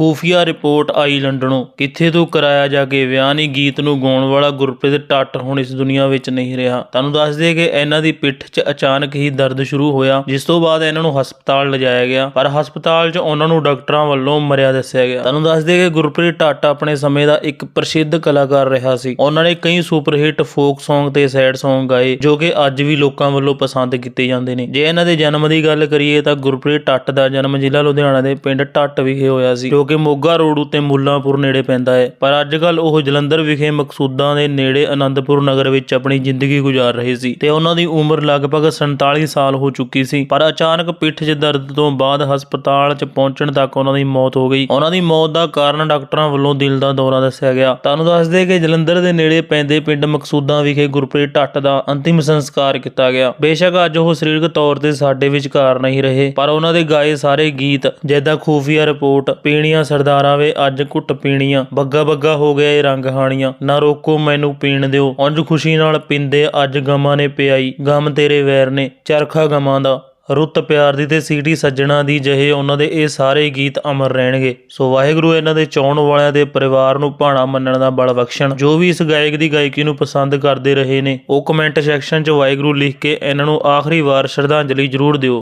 ਖੂਫੀਆ report ਆਈ ਲੰਡਨੋਂ। ਕਿੱਥੇ ਤੋਂ ਕਰਾਇਆ ਜਾ ਕੇ ਵਿਆਹ ਨੀ, ਗੀਤ ਨੂੰ ਗਾਉਣ ਵਾਲਾ ਗੁਰਪ੍ਰੀਤ ਟੱਟ ਹੁਣ ਇਸ ਦੁਨੀਆ ਵਿੱਚ ਨਹੀਂ ਰਿਹਾ। ਤੁਹਾਨੂੰ ਦੱਸ ਦਈਏ ਕਿ ਇਹਨਾਂ ਦੀ ਪਿੱਠ 'ਚ ਅਚਾਨਕ ਹੀ ਦਰਦ ਸ਼ੁਰੂ ਹੋਇਆ, ਜਿਸ ਤੋਂ ਬਾਅਦ ਇਹਨਾਂ ਨੂੰ ਹਸਪਤਾਲ ਲਿਜਾਇਆ ਗਿਆ। ਪਰ ਹਸਪਤਾਲ 'ਚ ਉਹਨਾਂ ਨੂੰ ਡਾਕਟਰਾਂ ਵੱਲੋਂ ਮਰਿਆ ਦੱਸਿਆ ਗਿਆ। ਤੁਹਾਨੂੰ ਦੱਸ ਦਈਏ ਕਿ ਗੁਰਪ੍ਰੀਤ ਟੱਟ ਆਪਣੇ ਸਮੇਂ ਦਾ ਇੱਕ ਪ੍ਰਸਿੱਧ ਕਲਾਕਾਰ ਰਿਹਾ ਸੀ। ਉਹਨਾਂ ਨੇ ਕਈ ਸੁਪਰ ਹਿੱਟ ਫੋਕ Song ਤੇ ਸੈਡ Song ਗਾਏ, ਜੋ ਕਿ ਅੱਜ ਵੀ ਲੋਕਾਂ ਵੱਲੋਂ ਪਸੰਦ ਕੀਤੇ ਜਾਂਦੇ ਨੇ। ਜੇ ਇਹਨਾਂ ਦੇ ਜਨਮ ਦੀ ਗੱਲ ਕਰੀਏ ਤਾਂ ਗੁਰਪ੍ਰੀਤ ਟੱਟ ਦਾ ਜਨਮ ਜ਼ਿਲ੍ਹਾ ਲੁਧਿਆਣਾ ਦੇ ਪਿੰਡ ਟੱਟ ਵਿਖੇ ਹੋਇਆ ਸੀ, ਜੋ ਕਿ ਮੋਗਾ ਰੋਡ ਉੱਤੇ ਮੁੱਲਾਂਪੁਰ ਨੇੜੇ ਪੈਂਦਾ ਹੈ। ਪਰ ਅੱਜ ਕੱਲ ਉਹ ਜਲੰਧਰ ਵਿਖੇ ਮਕਸੂਦਾਂ ਦੇ ਨੇੜੇ ਅਨੰਦਪੁਰ ਨਗਰ ਵਿੱਚ ਆਪਣੀ ਜ਼ਿੰਦਗੀ ਗੁਜ਼ਾਰ ਰਹੇ ਸੀ ਤੇ ਉਹਨਾਂ ਦੀ ਉਮਰ ਲਗਭਗ 47 ਸਾਲ ਹੋ ਚੁੱਕੀ ਸੀ। ਪਰ ਅਚਾਨਕ ਪਿੱਠ 'ਚ ਦਰਦ ਤੋਂ ਬਾਅਦ ਹਸਪਤਾਲ 'ਚ ਪਹੁੰਚਣ ਤੱਕ ਉਹਨਾਂ ਦੀ ਮੌਤ ਹੋ ਗਈ। ਉਹਨਾਂ ਦੀ ਮੌਤ ਦਾ ਕਾਰਨ ਡਾਕਟਰਾਂ ਵੱਲੋਂ ਦਿਲ ਦਾ ਦੌਰਾ ਦੱਸਿਆ ਗਿਆ। ਤੁਹਾਨੂੰ ਦੱਸਦੇ ਕਿ ਜਲੰਧਰ ਦੇ ਨੇੜੇ ਪੈਂਦੇ ਪਿੰਡ ਮਕਸੂਦਾਂ ਵਿਖੇ ਗੁਰਪ੍ਰੀਤ ਢੱਟ ਦਾ ਅੰਤਿਮ ਸੰਸਕਾਰ ਕੀਤਾ ਗਿਆ। ਬੇਸ਼ੱਕ ਅੱਜ ਉਹ ਸਰੀਰਕ ਤੌਰ ਤੇ ਸਾਡੇ ਵਿਚਕਾਰ ਨਹੀਂ ਰਹੇ, ਪਰ ਉਹਨਾਂ ਦੇ ਗਾਏ ਸਾਰੇ ਗੀਤ, ਜਿੱਦਾਂ ਖੂਫੀਆ ਰਿਪੋਰਟ, ਪੀਣੀਆਂ ਸਰਦਾਰਾਂ ਵੇ ਅੱਜ ਘੁੱਟ ਪੀਣੀਆਂ, ਬੱਗਾ ਬੱਗਾ ਹੋ ਗਿਆ ਇਹ ਰੰਗ ਹਾਣੀਆਂ। ਨਾ ਰੋਕੋ ਮੈਨੂੰ ਪੀਣ ਦਿਓ। ਉਂਝ ਖੁਸ਼ੀ ਨਾਲ ਪਿੰਦੇ ਅੱਜ ਗਮਾਂ ਨੇ ਪਿਆਈ। ਗਮ ਤੇਰੇ ਵੈਰ ਨੇ, ਚਰਖਾ ਗਮਾਂ ਦਾ। ਰੁੱਤ ਪਿਆਰ ਦੀ ਤੇ ਸੀਟੀ ਸੱਜਣਾ ਦੀ ਜਹੇ ਉਹਨਾਂ ਦੇ ਇਹ ਸਾਰੇ ਗੀਤ ਅਮਰ ਰਹਿਣਗੇ। ਸੋ ਵਾਹਿਗੁਰੂ ਇਹਨਾਂ ਦੇ ਚਾਹਣ ਵਾਲਿਆਂ ਦੇ ਪਰਿਵਾਰ ਨੂੰ ਭਾਣਾ ਮੰਨਣ ਦਾ ਬਲ ਬਖਸ਼ਣ। ਜੋ ਵੀ ਇਸ ਗਾਇਕ ਦੀ ਗਾਇਕੀ ਨੂੰ ਪਸੰਦ ਕਰਦੇ ਰਹੇ ਨੇ, ਉਹ ਕਮੈਂਟ ਸੈਕਸ਼ਨ 'ਚ ਵਾਹਿਗੁਰੂ ਲਿਖ ਕੇ ਇਹਨਾਂ ਨੂੰ ਆਖਰੀ ਵਾਰ ਸ਼ਰਧਾਂਜਲੀ ਜ਼ਰੂਰ ਦਿਓ।